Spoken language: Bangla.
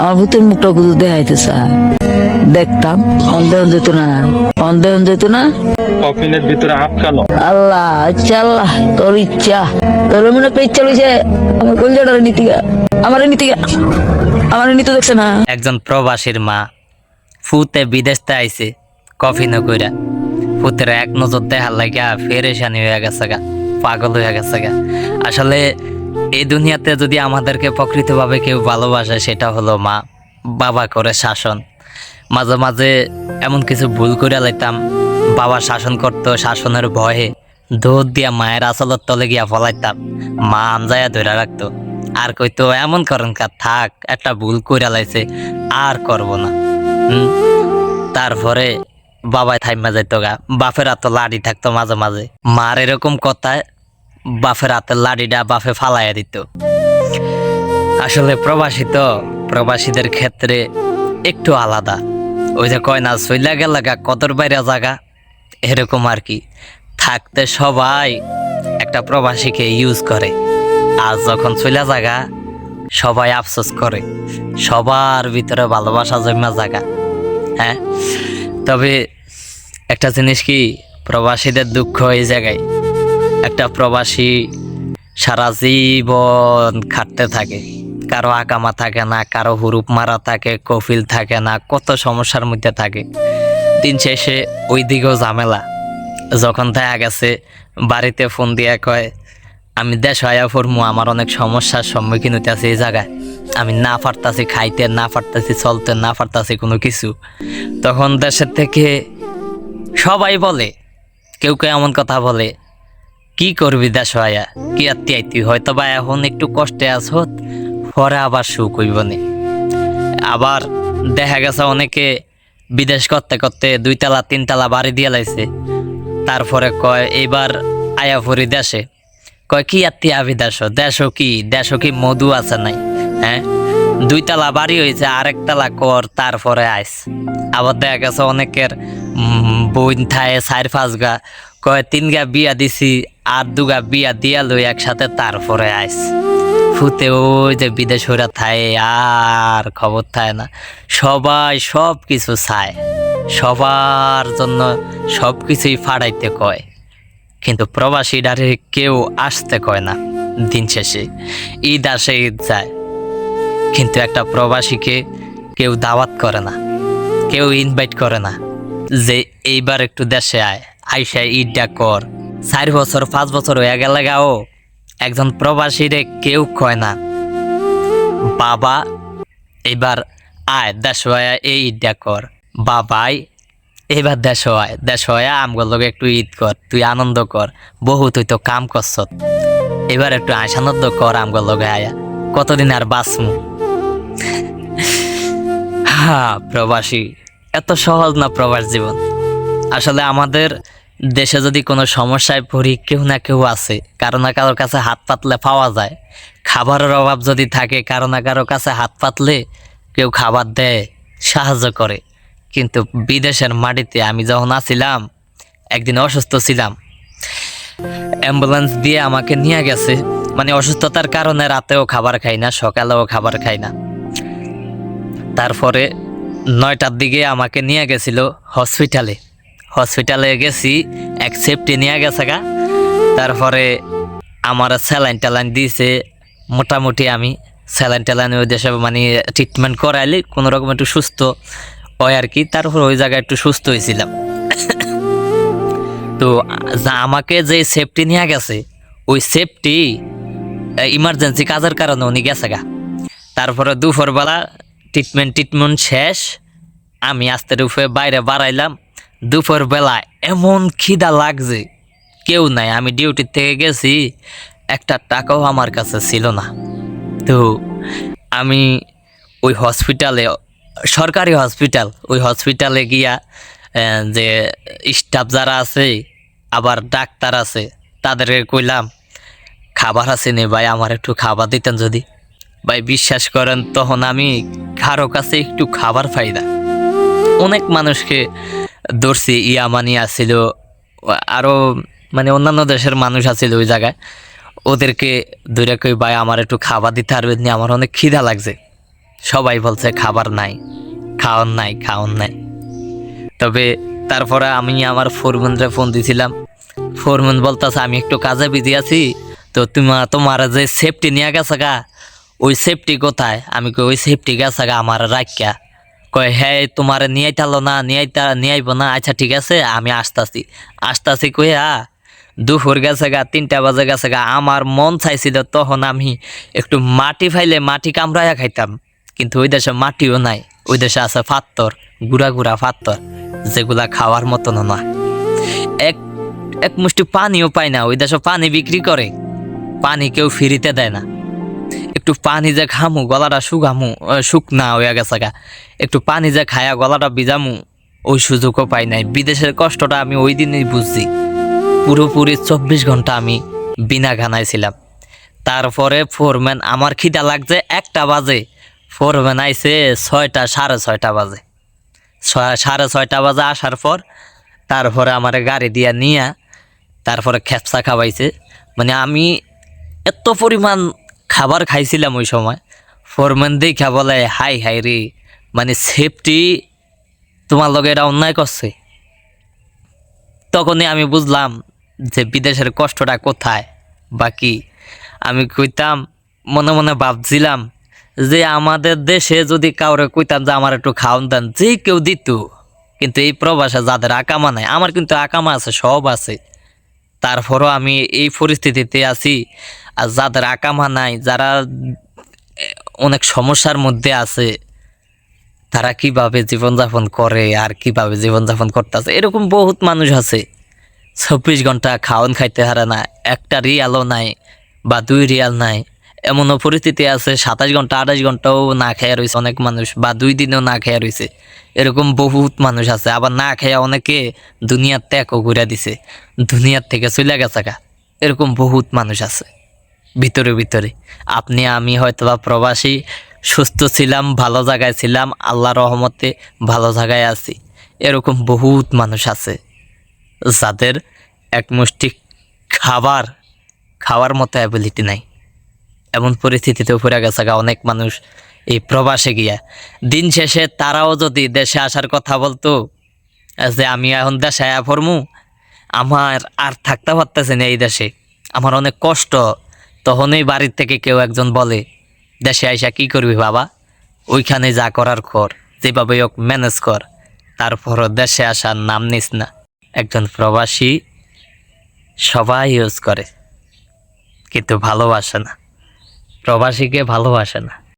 আমার ভূতের মুখটা শুধু দেখাইতে চায় দেখতাম অন্ধেহন যেত না। অন্ধেহন যেত না? কফিনের ভিতরে আটকানো আল্লাহ আচ্ছা আল্লাহ তোর ইচ্ছা। তোর মনে একটা ইচ্ছা লইছে আমার কলজাটার নীতিকা আমার নীতিকা আমার নীতি দেখছে না। একজন প্রবাসীর মা ফুতে বিদেশতে আইছে কফি নকইরা ফুতের এক নজর দেখার লাগিয়া ফেরেশানি হয়ে গেছে গা পাগল হয়ে গেছে গা। আসলে এই দুনিয়াতে যদি আমাদেরকে প্রকৃতভাবে কেউ ভালোবাসে, সেটা হলো মা। বাবা করে শাসন। মাঝে মাঝে এমন কিছু ভুল করে লাইতাম। বাবা শাসন করতো, শাসনের ভয়ে দৌড় দিয়া মায়ের আসলত তলে গিয়া ফলাইতাম। মা আমজায়া ধরে রাখতো। আর কইতো, এমন করেন কা, থাক, একটা ভুল কইরা লাইছে, আর করব না। তারপরে বাবাই থাইমা যাইতো গা। বাপের হাতে লাড়ি থাকতো মাঝে মাঝে। মার এরকম কথায় বাপের হাতে লাড়িটা বাফে ফালাইয়া দিত। আসলে প্রবাসী তো, প্রবাসীদের ক্ষেত্রে একটু আলাদা। ওই যে কয় না সইলা গেল গা, কদর বাইরে জাগা। এরকম আর কি। থাকতে সবাই একটা প্রবাসীকে ইউজ করে। আর যখন চলে জাগা, সবাই আফসোস করে। সবার ভিতরে ভালোবাসা জমা জাগা। হ্যাঁ? তবে একটা জিনিস কি, প্রবাসীদের দুঃখ এই জায়গায়। একটা প্রবাসী সারা জীবন খাটতে থাকে। কারও আকামা থাকে না, কারও হুরুপ মারা থাকে, কফিল থাকে না, কত সমস্যার মধ্যে থাকে। দিন শেষে ওই দিকেও ঝামেলা। যখন দেখা গেছে, বাড়িতে ফোন দিয়ে কয়, আমি দেশ হইয়া ফরমু, আমার অনেক সমস্যার সম্মুখীন হইতেছে এই জায়গায়। আমি না পারতাছি খাইতে, না পারতাছি চলতে, না পারতাছি কোনো কিছু। তখন দেশের থেকে সবাই বলে, কেউ কেউ এমন কথা বলে কি করবি দেশ হইয়া কি আত্মি আইতি হয়তো বা এখন একটু কষ্টে আসত পরে আবার সুখ হইবনি আবার দেখা গেছে অনেকে বিদেশ করতে করতে দুইতলা, তিনতলা বাড়ি দিয়ে লাইছে। তারপরে কয়, এইবার আয়া ফুরি দেশে। কয়, কি আত্মি আবি দেশ দেশ কি? দেশ কি মধু আছে নাই? হ্যাঁ? দুইতলা বাড়ি হয়েছে আরেকতলা কর, তারপরে আইস। আবার দেখা গেছে অনেকের বইন থায় চার পাঁচ গা। কয়, তিন গা বিয়া দিছি আর দুগা বিয়া দিয়া লই একসাথে তারপরে আইস। ফুতে ওই যে বিদেশ হইরা থায় আর খবর থায় না। সবাই সব কিছু চায়। সবার জন্য সব কিছুই ফাড়াইতে কয়। কিন্তু প্রবাসী ডারে কেউ আসতে কয় না দিন শেষে। ঈদ আসে, ঈদ যায়। কিন্তু একটা প্রবাসীকে কেউ দাওয়াত করে না। কেউ ইনভাইট করে না। যে এইবার একটু দেশে আয়, আইসা ঈদটা কর। চার বছর, পাঁচ বছর হয়ে গেলে গাও একজন প্রবাসীরে কেউ কয় না। বাবা, এবার আয়, দেশ আয় এই ঈদটা কর। বাবাই, এবার দেশ আয় দেশ আয় আমগুলো লগে একটু ঈদ কর, তুই আনন্দ কর। বহু তুই তো কাম করছ। এবার একটু আনন্দ কর আমগুলো লগে আয়া। কতদিন আর বাঁচমু? হ্যাঁ প্রবাসী, এত সহজ না প্রবাস জীবন। আসলে আমাদের দেশে যদি কোনো সমস্যায় পড়ি, কেউ না কেউ আছে। কারও না কারোর কাছে হাত পাতলে পাওয়া যায়। খাবারের অভাব যদি থাকে, কারও না কারোর কাছে হাত পাতলে কেউ খাবার দেয়, সাহায্য করে। কিন্তু বিদেশের মাটিতে আমি যখন আছিলাম, একদিন অসুস্থ ছিলাম। অ্যাম্বুলেন্স দিয়ে আমাকে নিয়ে গেছে। মানে অসুস্থতার কারণে রাতেও খাবার খাই না, সকালেও খাবার খাই না। তারপরে নয়টার দিকে আমাকে নিয়ে গেছিল হসপিটালে। হসপিটালে গেছি, এক সেফটি নিয়ে গেছে গা। তারপরে আমার স্যালাইন ট্যালাইন দিয়েছে, মোটামুটি আমি স্যালাইন ট্যালাইন ওই দেশে মানে ট্রিটমেন্ট করাইলে কোনো রকম একটু সুস্থ হয় আর কি। তারপর ওই জায়গায় একটু সুস্থ হয়েছিলাম। তো আমাকে যে সেফটি নিয়ে গেছে, ওই সেফটি ইমার্জেন্সি কাজের কারণে উনি গেছে গা। তারপরে দুপুরবেলা ট্রিটমেন্ট ট্রিটমেন্ট শেষ, আমি আস্তে রূপে বাইরে বাড়াইলাম। দুপুরবেলা এমন খিদা লাগছে। কেউ নাই, আমি ডিউটি থেকে গেছি, একটা টাকাও আমার কাছে ছিল না। তো আমি ওই হসপিটালে সরকারি হসপিটাল ওই হসপিটালে গিয়া যে স্টাফ যারা আছে, আবার ডাক্তার আছে, তাদেরকে কইলাম, খাবার আছে নে ভাই, আমার একটু খাবার দিতেন যদি। ভাই বিশ্বাস করেন, তখন আমি কারও কাছে একটু খাবার না। অনেক মানুষকে ধরছি ইয়ামানি আছিল আরও মানে অন্যান্য দেশের মানুষ আছিল ওই জায়গায়। ওদেরকে ধরে কই, ভাই, আমার একটু খাবার দিতে পারবেন নি? আমার অনেক খিদা লাগছে। সবাই বলছে, খাবার নাই, খাওয়ান নাই খাওয়ান নাই। তবে তারপরে আমি আমার ফোরম্যানরে ফোন দিছিলাম। ফোরম্যান বলতেছে, আমি একটু কাজে বিজি আছি, তো তোমার তোমার যে সেফটি নিয়ে গেছে গা, ওই সেফটি কোথায়? আমি ওই সেফটি গেছে গা, আমার রাখিয়া কয় হ্যাঁ তোমার নিয়ে না নিয়ে নিয়ে আইব না। আচ্ছা ঠিক আছে, আমি আসতাছি। আসতাছি কইয়া দুপুর গেছে গা, তিনটা বাজে গেছে গা, আমার মন চাইছিল তখন আমি একটু মাটি ফাইলে মাটি কামড়াইয়া খাইতাম। কিন্তু ওই দেশে মাটিও নাই, ওই দেশে আছে পাত্তর গুড়া গুড়া পাত্তর যেগুলা খাওয়ার মতন না। এক এক মুষ্টি পানিও পায় না, ওই দেশে পানি বিক্রি করে, পানি কেউ ফিরিতে দেয় না। একটু পানি যে খামু গলাটা শুকামু শুকনা হয়ে গেছে গা। একটু পানি যে খায়া গলাটা বিজামু ওই সুযোগও পাই নাই। বিদেশের কষ্টটা আমি ওই দিনই বুঝছি। পুরোপুরি চব্বিশ ঘণ্টা আমি বিনা খানায় ছিলাম। তারপরে ফোরম্যান, আমার খিদা লাগছে একটা বাজে। ফোরম্যান আইছে ছয়টা, সাড়ে ছয়টা বাজে। সাড়ে ছয়টা বাজে আসার পর, তারপরে আমার গাড়ি দিয়া নিয়া, তারপরে খেপসা খাওয়াইছে। মানে আমি এত পরিমাণ খাবার খাইছিলাম ওই সময়। ফোরম্যান দেখা বলে, হাই হাই রে মানে সেফটি তোমার লগে এটা অন্যায় করছে? তখনই আমি বুঝলাম যে বিদেশের কষ্টটা কোথায়। বাকি আমি কইতাম, মনে মনে ভাবছিলাম যে আমাদের দেশে যদি কাউরে কইতাম যে আমার একটু খাওয়ান দেন, যে কেউ দিত। কিন্তু এই প্রবাসে যাদের আকামা নাই, আমার কিন্তু আকামা আছে, সব আছে। তারপরও আমি এই পরিস্থিতিতে আছি। আর যাদের আকামা নাই, যারা অনেক সমস্যার মধ্যে আছে, তারা কীভাবে জীবনযাপন করে, আর কীভাবে জীবনযাপন করতেছে? এরকম বহুত মানুষ আছে। চব্বিশ ঘণ্টা খাওয়ান খাইতে হারে না, একটা রিয়ালও নাই বা দুই রিয়াল নাই। এমনও পরিস্থিতি আছে, সাতাশ ঘণ্টা, আঠাশ ঘন্টাও না খেয়ে রয়েছে অনেক মানুষ বা দুই দিনও না খেয়ে রয়েছে। এরকম বহুত মানুষ আছে, আবার না খেয়ে অনেকে দুনিয়ার ত্যাগও ঘুরে দিছে, দুনিয়ার থেকে চলে গেছে এরকম বহুত মানুষ আছে, ভিতরে ভিতরে। আপনি, আমি হয়তো বা প্রবাসী, সুস্থ ছিলাম, ভালো জায়গায় ছিলাম আল্লাহ রহমতে ভালো জায়গায় আছি। এরকম বহুত মানুষ আছে, যাদের এক মুষ্টি খাবার, খাওয়ার মতো অ্যাবিলিটি নাই। এমন পরিস্থিতিতে পড়ে গেছে গা অনেক মানুষ এই প্রবাসে গিয়া। দিন শেষে তারাও যদি দেশে আসার কথা বলতো যে আমি এখন দেশে আয়া পড়মু, আমার আর থাকতে পারতেছে না এই দেশে। আমার অনেক কষ্ট। তখনই বাড়ির থেকে কেউ একজন বলে, দেশে আইসা কি করবি বাবা? ওইখানে যা করার কর, যেভাবে হোক ম্যানেজ কর। তারপরও দেশে আসার নাম নিস না। একজন প্রবাসী সবাই ইউজ করে, কিন্তু ভালোবাসে না। প্রবাসীকে ভালোবাসে না।